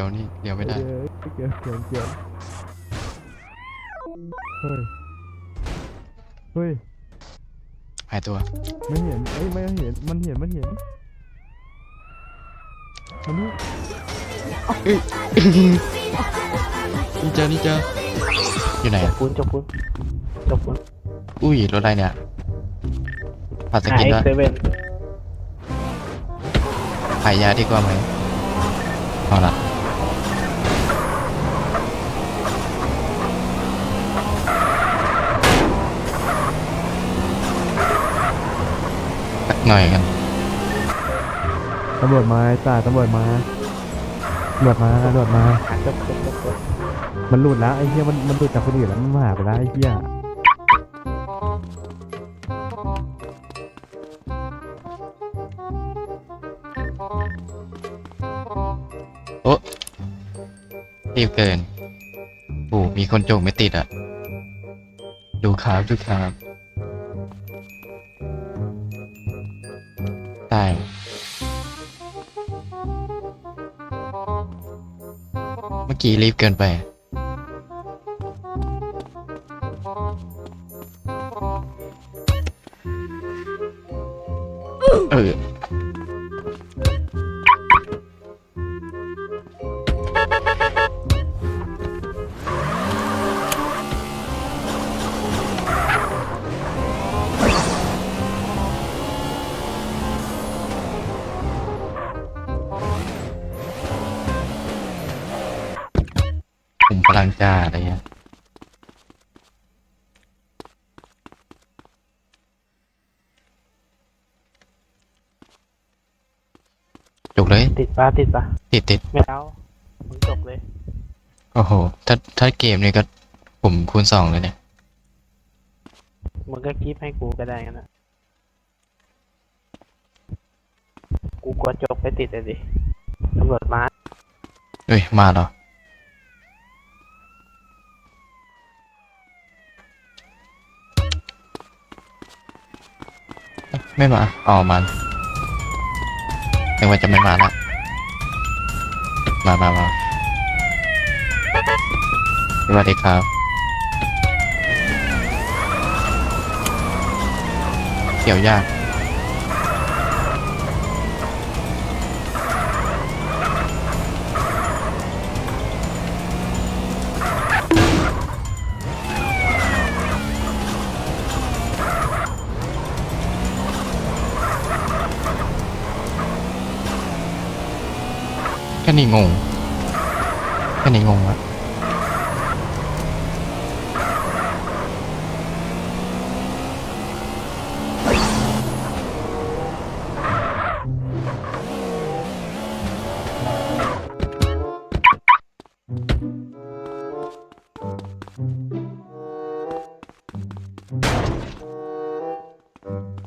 ดี๋ยวนี่เดี๋ยวไม่ได้เดี๋ยวเกี่ยวเกี่ยวเกี่ยวเฮ้ย เฮ้ย หายตัว ไม่เห็นเอ้ยไม่เห็น มันเห็น มันเห็นมันนี่นี่เจอนี่เจอ อยู่ไหนจอะบปุ้นจบปุ้นจบปุ้นอุ้ยรถอะไรเนี่ยผัดสหากินเอ็กด้วยเซเว่นขายยาดีกว่าไหมเอาละ หน่อยกันตำรวจมาไอ้จ่าตำรวจมาตำรวจมาตำรวจมาหาจบจบจบจบมันหลุดแล้วไอ้เหี้ยมันมันหลุดจากคนอื่นแล้วมันมาหาไปแล้วไอ้เหี้ยรีบเกินโอ้มีคนโจกไม่ติดอะ ดูครับดูครับ ตายเมื่อกี้รีบเกินไป เออ พลังจ้าอะไรเงี้ยจุกเลย ติดปะติดปะติดติดไม่เอามึงจบเลย โอ้โห ถ้าถ้าเกมนี้ก็ผมคูณสองเลยเนี่ย มึงก็คีบให้กูก็ได้กันนะกูกลัวจบไปติดเลยดิตำรวจมา เอ้ย มาเหรอ ไม่มา อ๋อ มันึกว่าจะไม่มาละมามามาสวัสดีครับเกี่ยวยาก ค่นี้งงแค่นี้งงอะ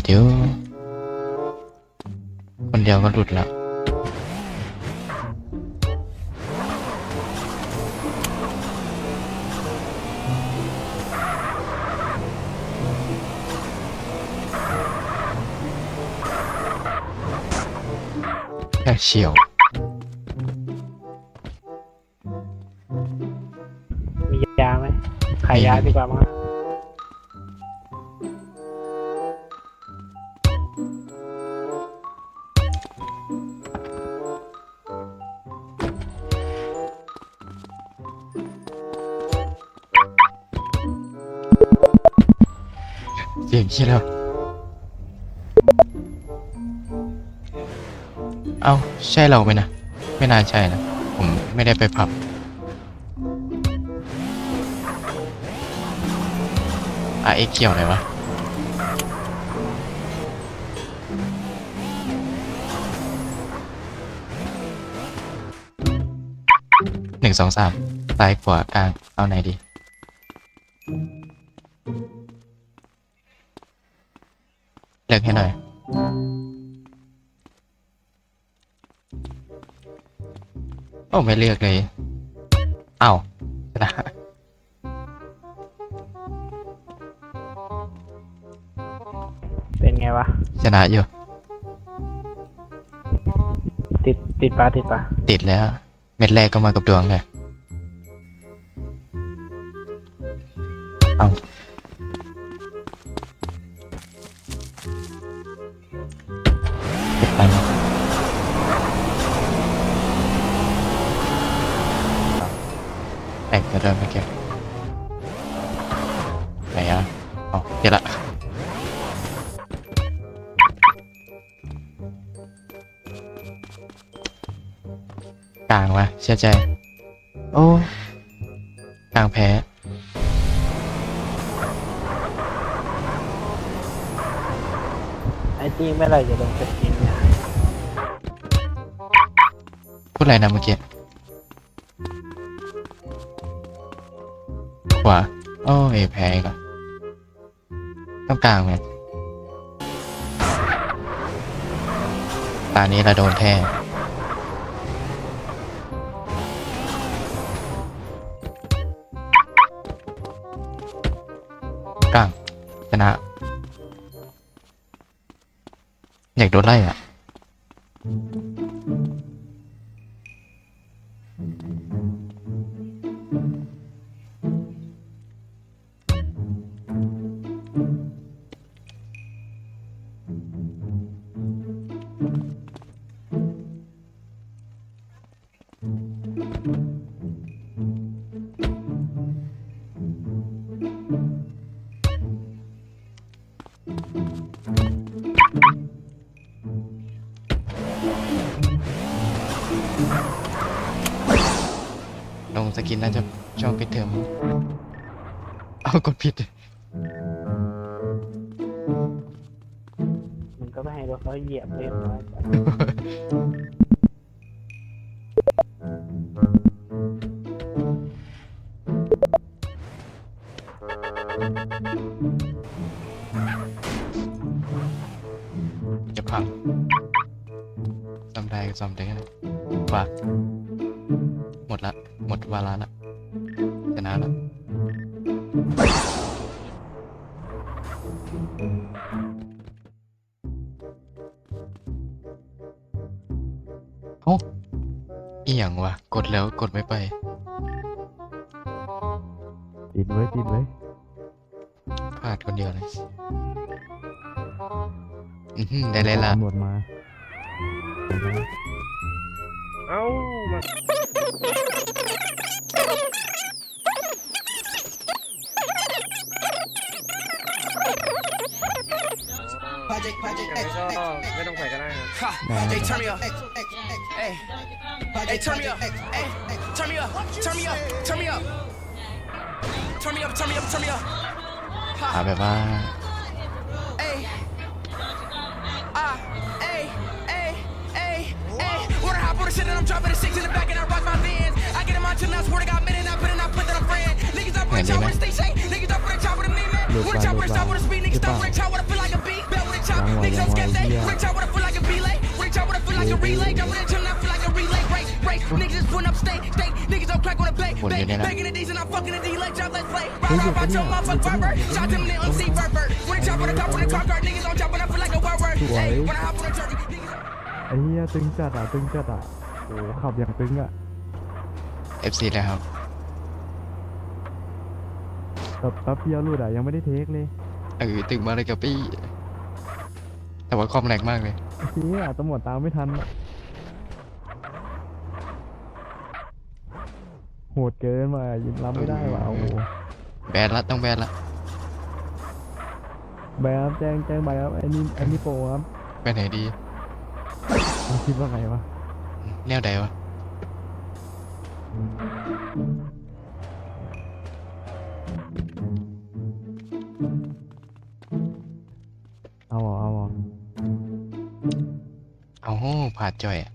ดเดียวคนเดียวก็หลุดแล้ว ค่เฉียว มียาไหมขายยาดีกว่ามั้งเสียงขี้แล้ว เอ้าใช่เราไหมนะ ไม่น่าใช่นะ ผมไม่ได้ไปผับ อะเอ็กเกี่ยวอะไรวะ หนึ่งสองสามซ้ายขวากลาง เอาไหนดีเลือกให้หน่อย โอ้ไม่เลือกเลยเอ้าชนะเป็นไงวะ ชนะอยู่ ติดติดปะติดปะติดแล้ว เม็ดแรกก็มากับดวงเลยเอา กลางวะเชื่อใจ โอ้กลางแพ้ไอ้จริงไม่อไหรจะลงสกินเนี่ยพูดอะไรนะเมื่อกี้ขวาโอ้เอแพ้อีก็ต้องกลางไหมตานี้เราโดนแท้ กลางชนะ อยากโดนไล่อะ ลงสกินน่าจะช่วงปิดเทอมเอากดผิด มันก็ไม่ให้รถเขาเหยียบเรียบร้อยก่อนจะพัง ซ่อมได้ก็ซ่อมได้แค่นั้นว่าหมดละ หมดวาระละชนะละเอ้าอีหยังวะ กดแล้วกดไม่ไป ติดไว้ติดไว้พลาดคนเดียวเลย อือหือได้เลยละ ตำรวจมา เอ้ามา ไม่ต้องใส่ก็ได้ครับ ได้ Hey, turn me up. Hey, hey, turn me up. Hey, turn me up. Turn me up. Turn me up. Turn me up. Turn me up. Turn me up. หาแบบว่า Hey. Ah. Hey. Hey. Hey. Hey. When I hop on the shit and I'm dropping the six in the back and I rock my vans. I get in my chin, I swear to God, man, and I put it, I put that I'm friend. Niggas up on the Yeah, top yeah. with a stick shake. Niggas up on the top with a me, man. Look, With a man, chop look, with a stop man. with a speed. Niggas Get stop down. with a chop with a feel like a beat. Bell with a chop. Young one, Niggas young don't skip one, that. yeah. With a chop with a feel like a relay. With a chop with a feel like a relay. Jump with a gym, I feel like a relay. Race, race. Niggas just putting up state, state. Niggas don't crack on the bay, What, bay. you did that? Baking the D's and I'm fucking the D. Let's job, let's play. Ride off out your motherfucking vert, vert. Shot them in the MC vert, vert. With a chop with a cop with a car, car. Niggas don't chop when I feel like a word, word. Hey, when I hop on a jury, niggas. ไอ้เหี้ยตึงจัดอ่ะตึงจัดอ่ะ โอ้โหขับอย่างตึงอะ FC เลยครับ แบบแป๊บเดียวหลุดอะ ยังไม่ได้เทคเลยเออตึงมาเลยกับปี้แต่ว่าคอมแรงมากเลยไอ้เหี้ยตำรวจตามไม่ทันอะโหดเกินว่ะยิงรับไม่ได้ว่ะโอ้โหแบนละต้องแบนละใบครับแจ้งแจ้งใบครับไอ้นี่ไอ้นี่โปรครับไปไหนดีมันคิดว่าไงวะ แนวใดวะเอาเหรอเอาเหรอเอาโหผ่าดจ่อยอะ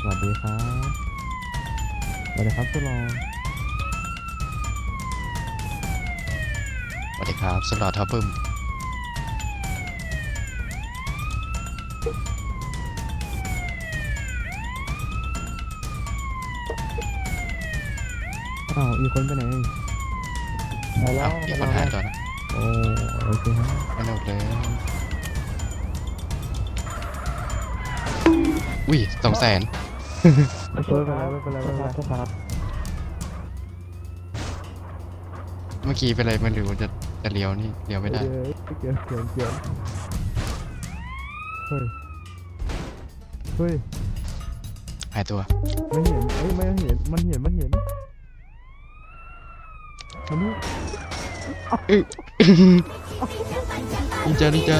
สวัสดีครับสวัสดีครับสุดรอสวัสดีครับสลอดท็อปปึ้ม อ้าวอีกคนไปไหนไปแล้เอาวมีคนหายตัวนะโอ้โอเคครับสนุกเลยอุ้ยสองแสนไม่เป็นไรไม่เป็นไรไม่เป็นไรครับเมื่อกี้เป็นอะไรมันหรือว่าจะจะเลี้ยวนี่เลี้ยวไม่ได้เดี๋ยวเกี่ยวเกี่ยวเกี่ยวเฮ้ยเฮ้ย หายตัวไม่เห็นเอ้ยไม่เห็น มันเห็น มันเห็น มันนี่นินจานินจา